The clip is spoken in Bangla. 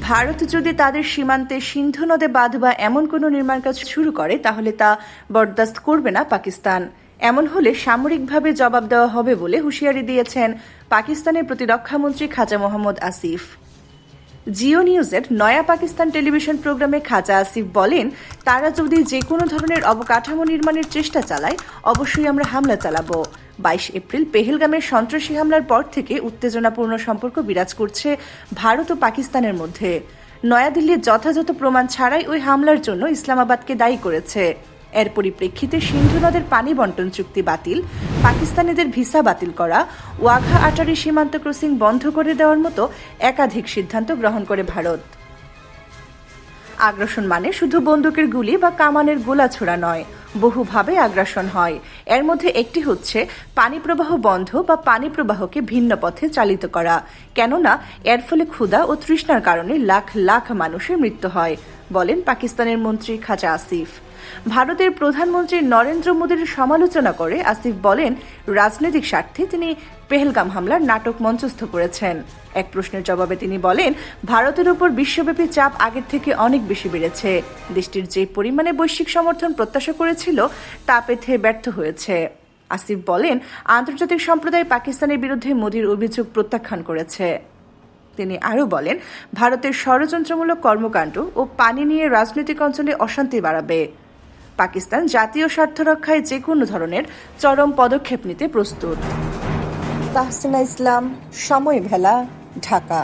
ভারত যদি তাদের সীমান্তে সিন্ধু নদে বাঁধ বা এমন কোনো নির্মাণ কাজ শুরু করে, তাহলে তা বরদাস্ত করবে না পাকিস্তান। এমন হলে সামরিকভাবে জবাব দেওয়া হবে বলে হুঁশিয়ারি দিয়েছেন পাকিস্তানের প্রতিরক্ষামন্ত্রী খাজা মোহাম্মদ আসিফ। জিও নিউজের নয়া পাকিস্তান টেলিভিশন প্রোগ্রামে খাজা আসিফ বলেন, তারা যদি যে কোনো ধরনের অবকাঠামো নির্মাণের চেষ্টা চালায়, অবশ্যই আমরা হামলা চালাবো। বাইশ এপ্রিল পেহেলগামের সন্ত্রাসী হামলার পর থেকে উত্তেজনাপূর্ণ সম্পর্ক বিরাজ করছে ভারত ও পাকিস্তানের মধ্যে। নয়াদিল্লির যথাযথ প্রমাণ ছাড়াই ওই হামলার জন্য ইসলামাবাদকে দায়ী করেছে। এর পরিপ্রেক্ষিতে সিন্ধু নদের পানি বন্টন চুক্তি বাতিল, পাকিস্তানিদের ভিসা বাতিল করা, ওয়াঘা আটারি সীমান্ত ক্রসিং বন্ধ করে দেওয়ার মতো একাধিক সিদ্ধান্ত গ্রহণ করে ভারত। আগ্রাসন মানে শুধু বন্দুকের গুলি বা কামানের গোলা ছোড়া নয়, বহুভাবে আগ্রাসন হয়। এর মধ্যে একটি হচ্ছে পানি প্রবাহ বন্ধ বা পানি প্রবাহকে ভিন্ন পথে চালিত করা। কেননা, এর ফলে ক্ষুধা ও তৃষ্ণার কারণে লাখ লাখ মানুষের মৃত্যু হয়, বলেন পাকিস্তানের মন্ত্রী খাজা আসিফ। ভারতের প্রধানমন্ত্রী নরেন্দ্র মোদীর সমালোচনা করে আসিফ বলেন, রাজনৈতিক স্বার্থে তিনি পেহেলগাম হামলার নাটক মঞ্চস্থ করেছেন। এক প্রশ্নের জবাবে তিনি বলেন, ভারতের উপর বিশ্বব্যাপী চাপ আগের থেকে অনেক বেশি বেড়েছে। দেশটির যে পরিমাণে বৈশ্বিক সমর্থন প্রত্যাশা করেছিল, তা পেতে ব্যর্থ হয়েছে। আসিফ বলেন, আন্তর্জাতিক সম্প্রদায় পাকিস্তানের বিরুদ্ধে মোদীর অভিযোগ প্রত্যাখ্যান করেছে। তিনি আরও বলেন, ভারতের ষড়যন্ত্রমূলক কর্মকাণ্ড ও পানি নিয়ে রাজনৈতিক অঞ্চলে অশান্তি বাড়াবে। পাকিস্তান জাতীয় স্বার্থ রক্ষায় যে কোনো ধরনের চরম পদক্ষেপ নিতে প্রস্তুত। তাহসিনা ইসলাম, সময় ভেলা, ঢাকা।